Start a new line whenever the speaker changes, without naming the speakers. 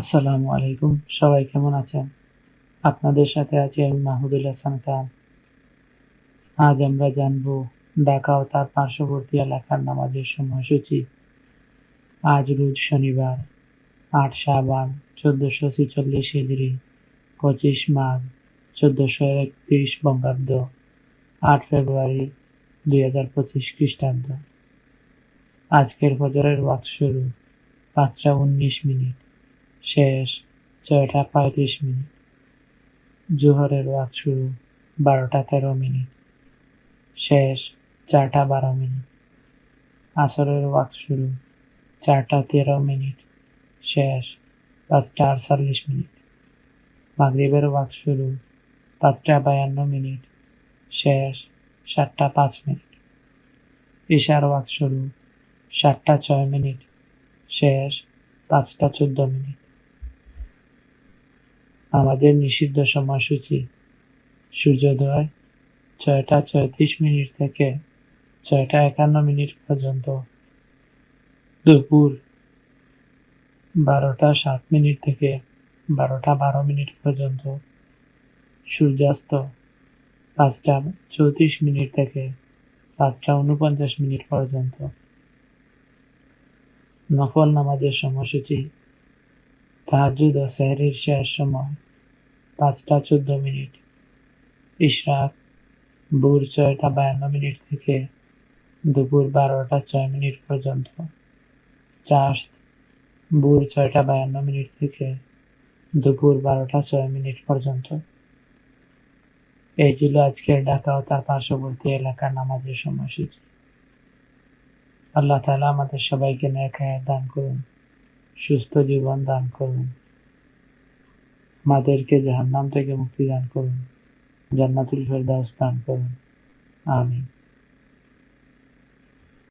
আসসালামু আলাইকুম। সবাই কেমন আছেন? আপনাদের সাথে আছি আমি মাহমুদুল হাসান খান। আজ আমরা জানব ঢাকা ও তার পার্শ্ববর্তী এলাকার নামাজের সময়সূচি। আজ রোজ শনিবার, আট শাবান, চোদ্দশো ছেচল্লিশ হিজড়ি পঁচিশ মাঘ, চোদ্দশো একত্রিশ বঙ্গাব্দ, আট ফেব্রুয়ারি দুই হাজার পঁচিশ খ্রিস্টাব্দ। আজকের ফজরের ওয়াক্ত শুরু, পাঁচটা উনিশ মিনিট। শেষ ছয়টা পঁয়ত্রিশ মিনিট। জোহরের ওয়াক শুরু বারোটা তেরো মিনিট। শেষ চারটা বারো মিনিট। আসরের ওয়াক শুরু চারটা তেরো মিনিট। শেষ পাঁচটা আটচল্লিশ মিনিট। মাগরিবের ওয়াক শুরু পাঁচটা বায়ান্ন মিনিট। শেষ সাতটা পাঁচ মিনিট। ঈশার ওয়াক শুরু সাতটা ছয় মিনিট। শেষ পাঁচটা চোদ্দ মিনিট। আমাদের নিষিদ্ধ সময়সূচি। সূর্যোদয় ছয়টা ছয়ত্রিশ মিনিট থেকে ছয়টা একান্ন মিনিট পর্যন্ত। দুপুর বারোটা সাত মিনিট থেকে বারোটা বারো মিনিট পর্যন্ত। সূর্যাস্ত পাঁচটা চৌত্রিশ মিনিট থেকে পাঁচটা উনপঞ্চাশ মিনিট পর্যন্ত। নফল নামাজের সময়সূচি তাহাজুদ ও সেহরির শেষ সময়, পাঁচটা চোদ্দ মিনিট। ইশরাক, ভোর ছয়টা বায়ান্ন মিনিট থেকে দুপুর বারোটা ছয় মিনিট পর্যন্ত। চাষ ভোর ছয়টা বায়ান্ন মিনিট থেকে দুপুর বারোটা ছয় মিনিট পর্যন্ত। এই ছিল আজকের ঢাকা ও তার পার্শ্ববর্তী এলাকার নামাজের সময়সূচি। আল্লাহ তালা আমাদের সবাইকে ন্যাক দান করুন। সুস্থ জীবন দান করুন। আমাদেরকে জাহান্নাম থেকে মুক্তি দান করুন। জান্নাতুল ফেরদাউস দান করুন। আমিন।